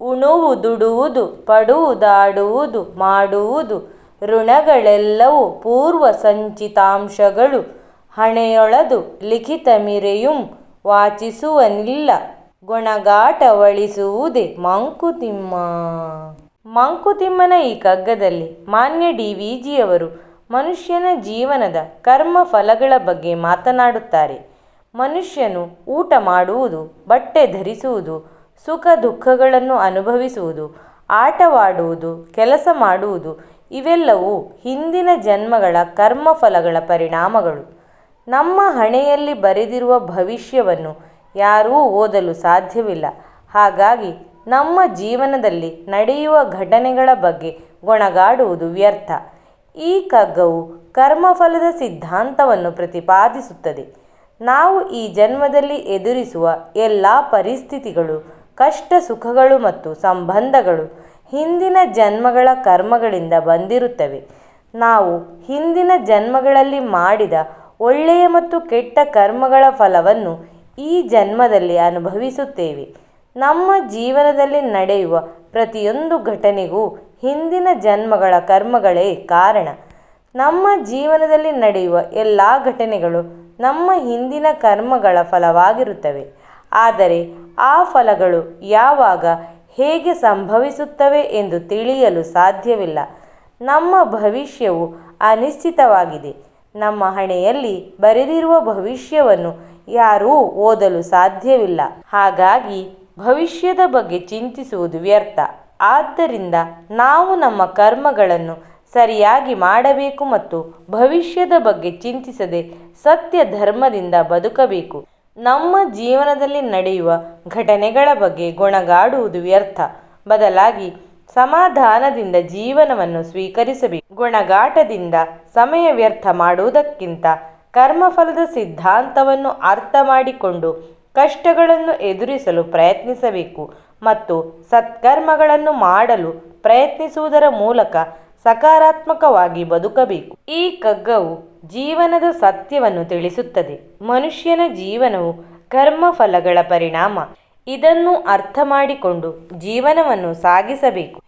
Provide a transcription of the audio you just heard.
ಉಣುವುದುಡುವುದು ಪಡುವುದಾಡುವುದು, ಮಾಡುವುದು, ಋಣಗಳೆಲ್ಲವೂ ಪೂರ್ವ ಸಂಚಿತಾಂಶಗಳು. ಹಣೆಯೊಳದು ಲಿಖಿತ ಮಿರೆಯುಂ, ವಾಚಿಸುವನಿಲ್ಲ, ಗೊಣಗಾಟವಳಿಸುವುದೇ ಮಂಕುತಿಮ್ಮ. ಮಂಕುತಿಮ್ಮನ ಈ ಕಗ್ಗದಲ್ಲಿ ಮಾನ್ಯ ಡಿ ವಿ ಜಿಯವರು ಮನುಷ್ಯನ ಜೀವನದ ಕರ್ಮ ಫಲಗಳ ಬಗ್ಗೆ ಮಾತನಾಡುತ್ತಾರೆ. ಮನುಷ್ಯನು ಊಟ ಮಾಡುವುದು, ಬಟ್ಟೆ ಧರಿಸುವುದು ಸುಖ ದುಃಖಗಳನ್ನು ಅನುಭವಿಸುವುದು, ಆಟವಾಡುವುದು, ಕೆಲಸ ಮಾಡುವುದು, ಇವೆಲ್ಲವೂ ಹಿಂದಿನ ಜನ್ಮಗಳ ಕರ್ಮಫಲಗಳ ಪರಿಣಾಮಗಳು. ನಮ್ಮ ಹಣೆಯಲ್ಲಿ ಬರೆದಿರುವ ಭವಿಷ್ಯವನ್ನು ಯಾರೂ ಓದಲು ಸಾಧ್ಯವಿಲ್ಲ. ಹಾಗಾಗಿ ನಮ್ಮ ಜೀವನದಲ್ಲಿ ನಡೆಯುವ ಘಟನೆಗಳ ಬಗ್ಗೆ ಗೊಣಗಾಡುವುದು ವ್ಯರ್ಥ. ಈ ಕಗ್ಗವು ಕರ್ಮಫಲದ ಸಿದ್ಧಾಂತವನ್ನು ಪ್ರತಿಪಾದಿಸುತ್ತದೆ. ನಾವು ಈ ಜನ್ಮದಲ್ಲಿ ಎದುರಿಸುವ ಎಲ್ಲ ಪರಿಸ್ಥಿತಿಗಳು ಕಷ್ಟ ಸುಖಗಳು ಮತ್ತು ಸಂಬಂಧಗಳು ಹಿಂದಿನ ಜನ್ಮಗಳ ಕರ್ಮಗಳಿಂದ ಬಂದಿರುತ್ತವೆ. ನಾವು ಹಿಂದಿನ ಜನ್ಮಗಳಲ್ಲಿ ಮಾಡಿದ ಒಳ್ಳೆಯ ಮತ್ತು ಕೆಟ್ಟ ಕರ್ಮಗಳ ಫಲವನ್ನು ಈ ಜನ್ಮದಲ್ಲಿ ಅನುಭವಿಸುತ್ತೇವೆ. ನಮ್ಮ ಜೀವನದಲ್ಲಿ ನಡೆಯುವ ಪ್ರತಿಯೊಂದು ಘಟನೆಗೂ ಹಿಂದಿನ ಜನ್ಮಗಳ ಕರ್ಮಗಳೇ ಕಾರಣ. ನಮ್ಮ ಜೀವನದಲ್ಲಿ ನಡೆಯುವ ಎಲ್ಲ ಘಟನೆಗಳು ನಮ್ಮ ಹಿಂದಿನ ಕರ್ಮಗಳ ಫಲವಾಗಿರುತ್ತವೆ. ಆದರೆ ಆ ಫಲಗಳು ಯಾವಾಗ ಹೇಗೆ ಸಂಭವಿಸುತ್ತವೆ ಎಂದು ತಿಳಿಯಲು ಸಾಧ್ಯವಿಲ್ಲ. ನಮ್ಮ ಭವಿಷ್ಯವು ಅನಿಶ್ಚಿತವಾಗಿದೆ. ನಮ್ಮ ಹಣೆಯಲ್ಲಿ ಬರೆದಿರುವ ಭವಿಷ್ಯವನ್ನು ಯಾರೂ ಓದಲು ಸಾಧ್ಯವಿಲ್ಲ. ಹಾಗಾಗಿ ಭವಿಷ್ಯದ ಬಗ್ಗೆ ಚಿಂತಿಸುವುದು ವ್ಯರ್ಥ. ಆದ್ದರಿಂದ ನಾವು ನಮ್ಮ ಕರ್ಮಗಳನ್ನು ಸರಿಯಾಗಿ ಮಾಡಬೇಕು ಮತ್ತು ಭವಿಷ್ಯದ ಬಗ್ಗೆ ಚಿಂತಿಸದೆ ಸತ್ಯ ಧರ್ಮದಿಂದ ಬದುಕಬೇಕು. ನಮ್ಮ ಜೀವನದಲ್ಲಿ ನಡೆಯುವ ಘಟನೆಗಳ ಬಗ್ಗೆ ಗೊಣಗಾಡುವುದು ವ್ಯರ್ಥ. ಬದಲಾಗಿ ಸಮಾಧಾನದಿಂದ ಜೀವನವನ್ನು ಸ್ವೀಕರಿಸಬೇಕು. ಗೊಣಗಾಟದಿಂದ ಸಮಯ ವ್ಯರ್ಥ ಮಾಡುವುದಕ್ಕಿಂತ ಕರ್ಮಫಲದ ಸಿದ್ಧಾಂತವನ್ನು ಅರ್ಥ ಮಾಡಿಕೊಂಡು ಕಷ್ಟಗಳನ್ನು ಎದುರಿಸಲು ಪ್ರಯತ್ನಿಸಬೇಕು ಮತ್ತು ಸತ್ಕರ್ಮಗಳನ್ನು ಮಾಡಲು ಪ್ರಯತ್ನಿಸುವುದರ ಮೂಲಕ ಸಕಾರಾತ್ಮಕವಾಗಿ ಬದುಕಬೇಕು. ಈ ಕಗ್ಗವು ಜೀವನದ ಸತ್ಯವನ್ನು ತಿಳಿಸುತ್ತದೆ. ಮನುಷ್ಯನ ಜೀವನವು ಕರ್ಮಫಲಗಳ ಪರಿಣಾಮ. ಇದನ್ನು ಅರ್ಥ ಮಾಡಿಕೊಂಡು ಜೀವನವನ್ನು ಸಾಗಿಸಬೇಕು.